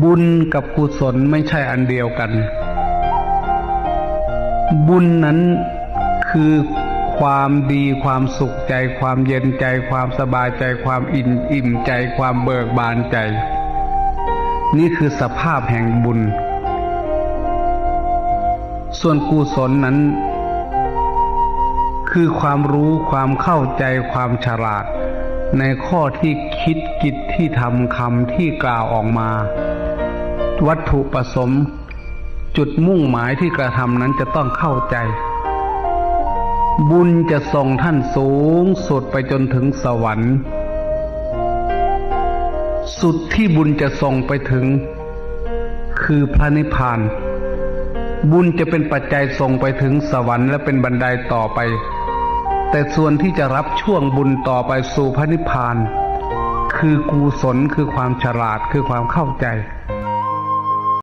บุญกับกุศลไม่ใช่อันเดียวกัน บุญนั้นคือความดีความสุขใจ ความเย็นใจ ความสบายใจ ความอิ่มอิ่มใจ ความเบิกบานใจ นี่คือสภาพแห่งบุญ ส่วนกุศลนั้น คือความรู้ความเข้าใจความฉลาด ในข้อที่คิดกิจที่ทำคำที่กล่าวออกมา วัตถุประสงค์จุดมุ่งหมายที่กระทำนั้นจะต้องเข้าใจ บุญจะส่งท่านสูงสุดไปจนถึงสวรรค์ สุดที่บุญจะส่งไปถึง คือพระนิพพาน บุญจะเป็นปัจจัยส่งไปถึงสวรรค์และเป็นบันไดต่อไป แต่ส่วนที่จะรับช่วงบุญต่อไปสู่พระนิพพาน คือกุศลคือความฉลาดคือความเข้าใจ